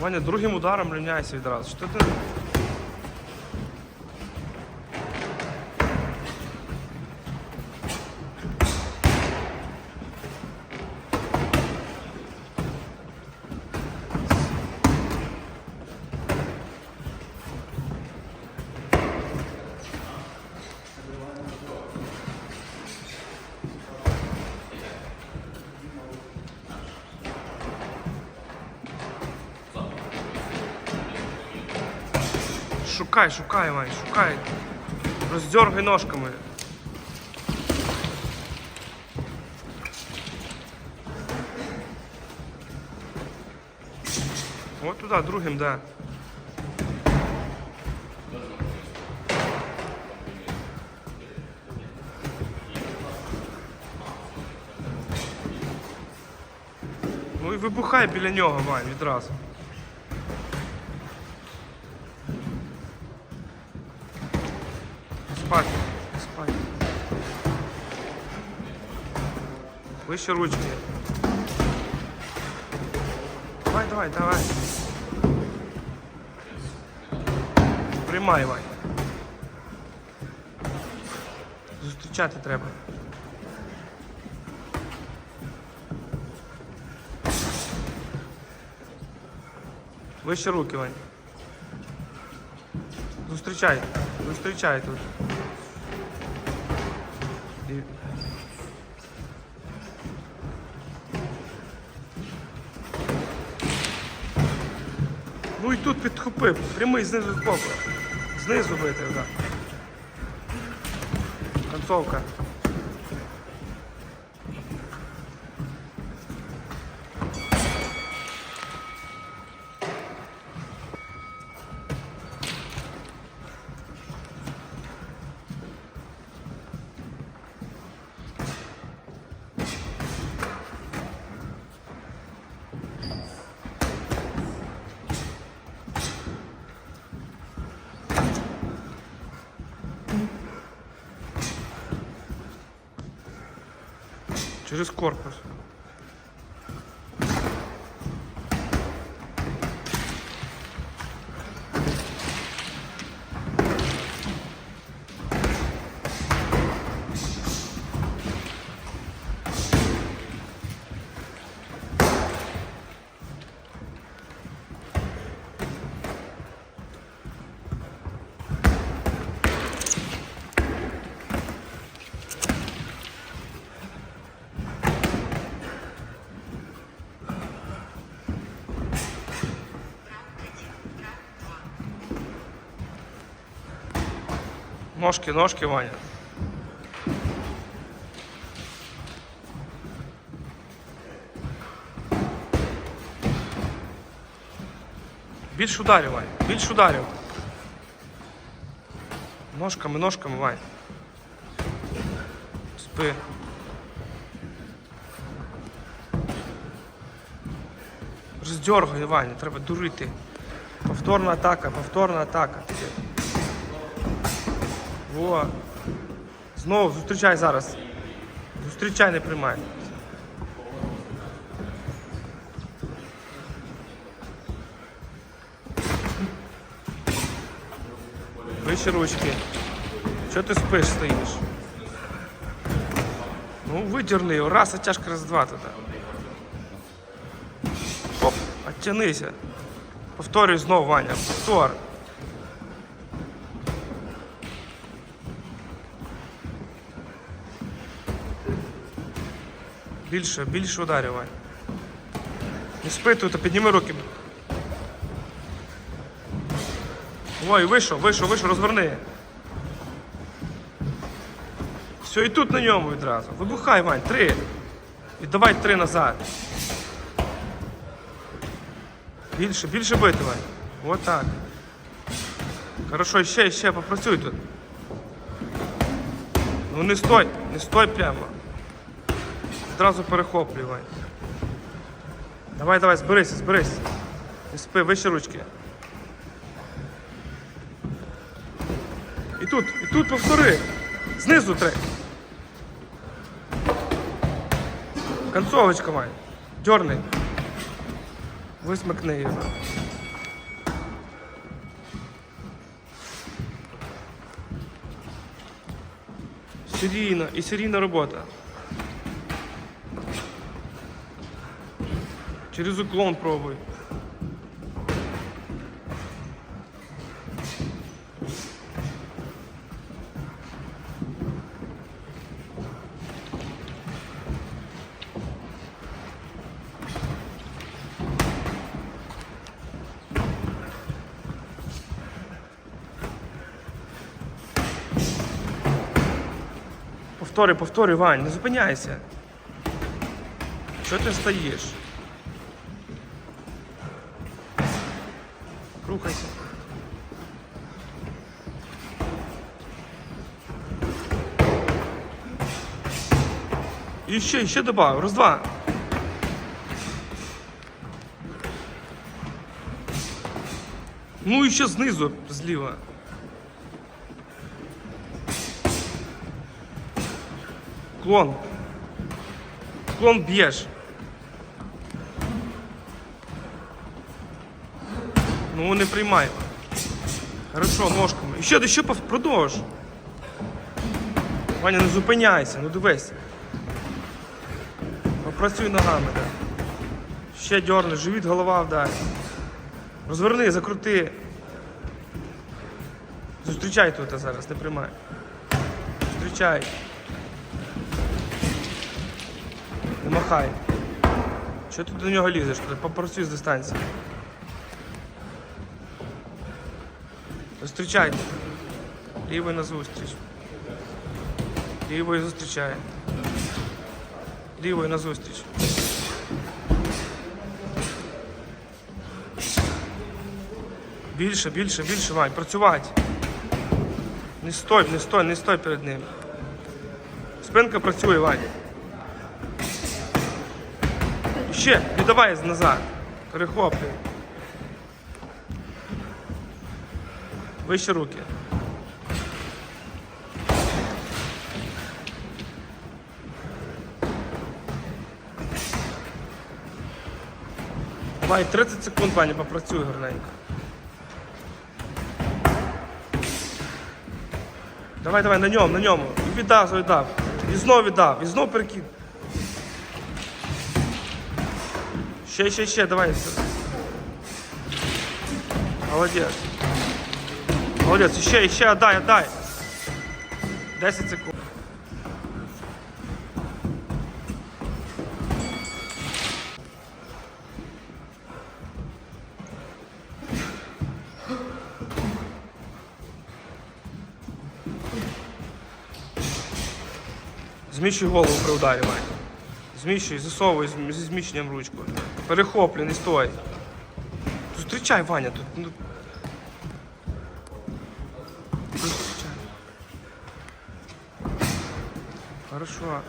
Ваня, другим ударом рівняйся відразу. Що ти? Шукай, шукай, Вань, шукай. Роздергай ножками. Вот туда, другим, да. Ну і вибухай біля нього, Вань, відразу. Вище ручки. Давай, давай, давай. Приймай, Вань. Зустрічати треба. Вище руки, Вань. Зустрічай. Зустрічай тут. І тут підхопив. Прямий знизу збоку. Знизу бити, так. Концовка. Через корпус. Ножки, ножки, Ваня. Більш ударів, Вань, більш ударів. Ножками, ножками, Вань. Спи. Роздергай, Ваня, треба дурити. Повторна атака, повторна атака. Во. Знову зустрічай зараз. Зустрічай, не приймай. Вище ручки. Чого ти спиш стоїш? Ну, видірни його. Раз, оттяжка, раз, два туди. Оп, оттянися. Повторюй знову, Ваня. Повтор. Більше, більше ударів, Вань. Не спи тут, підніми руки. Ой, вийшов, вийшов, вийшов, розверни. Все, і тут на ньому відразу. Вибухай, Вань, три. І давай три назад. Більше, більше бити, Вань. Так. Хорошо, ще, ще, попрацюй тут. Ну не стой, не стой прямо. Одразу перехоплюй, Вань. Давай, давай, зберись, зберись. Не спи, вище ручки. І тут, і тут повтори. Знизу три. Концовочка, Вань. Дерни. Висмикни його. Серійна і серійна робота. Через уклон пробуй. Повтори, повтори, Вань, не зупиняйся. Чого ти стоїш? Рухайся. І ще, ще добавив. Раз, два. Ну і ще знизу, зліва. Клон. Клон б'єш. Ну не приймай. Хорошо, ножками. І ще, ще продовж. Ваня, не зупиняйся, ну дивись. Попрацюй ногами, так. Ще дьорни, живіт, голова вдай. Розверни, закрути. Зустрічай тут зараз, не приймай. Зустрічай. Не махай. Чого ти до нього лізеш? Попрацюй з дистанції. Зустрічайте. Лівий на зустріч. Лівою зустрічає. Лівою на зустріч. Більше, більше, більше, Вань, працювати. Не стой, не стой, не стой перед ним. Спинка працює, Вань. Ще, віддавай назад. Перехоплюй. Вище руки. Давай 30 секунд, Ваня, попрацюй гарненько. Давай, давай, на ньому, на ньому. І віддав, віддав. І знов віддав, і знов перекид. Ще, ще, ще, давай. Молодець. Молодець, ще, ще, отдай, отдай. 10 секунд. Зміщуй голову при ударі, Вань. Зміщуй, засовуй зі зміщенням ручку. Перехоплюй, не стой. Зустрічай, Ваня, тут. Ну... Зустрічай. Хорошо.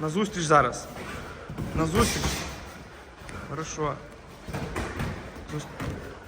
На зустріч зараз. На зустріч. Хорошо.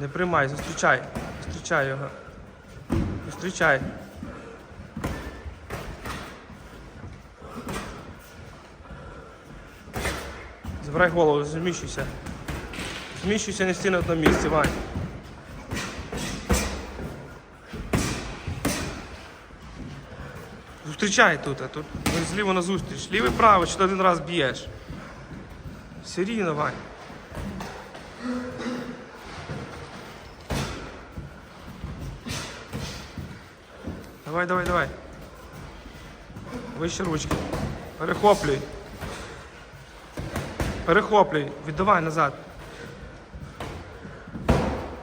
Не приймай, зустрічай. Зустрічай його. Зустрічай. Забирай голову, зміщуйся. Зміщуйся, не стій на одному місці, Вань. Зустрічай тут, а тут зліво на зустріч. Лівий право, чи ти один раз б'єш. Серійно, Вань. Давай, давай, давай. Вище ручки. Перехоплюй. Перехоплюй, віддавай назад.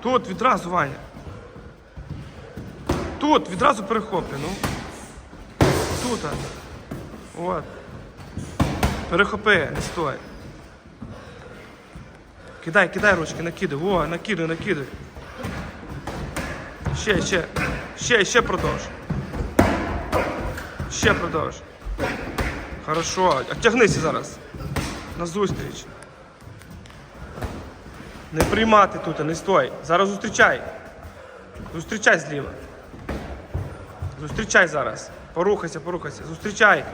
Тут відразу, Ваня. Тут відразу перехоплюй, ну. Тут. От. Перехопи, не стой. Кидай, кидай ручки, накидай. О, накидай, накидай. Ще, ще. Ще, ще продовж. Ще продовж. Хорошо. Оттягнися зараз. На зустріч. Не приймати тут, не стой. Зараз зустрічай. Зустрічай зліва. Зустрічай зараз. Порухайся, порухайся. Зустрічай.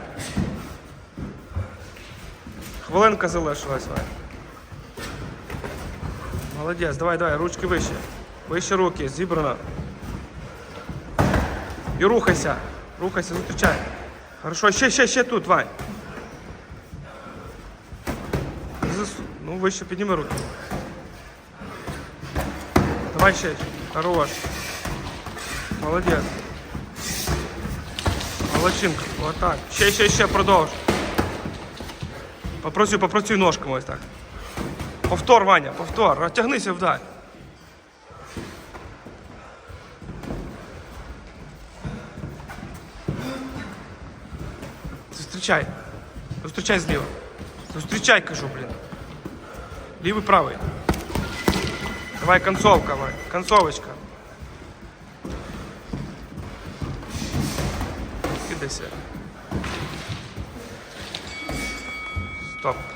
Хвилинка залишилась. Молодець, давай, давай, ручки вище. Вище руки, зібрано. І рухайся. Рухайся, зустрічай. Хорошо, ще, ще, ще тут. Зас- Ну, вище підніми руки. Давай ще. Хорош. Молодець. Молодчинка. Вот так. Ще, ще, ще, продовж. Попрацюй, попрацюй ножками ось так. Повтор, Ваня, повтор. Розтягнися вдаль. Зустрічай. Зустрічай зліва. Зустрічай, кажу, блін. Лівий, правий. Давай концовка, Вань. Концовочка. Кидайся. Стоп.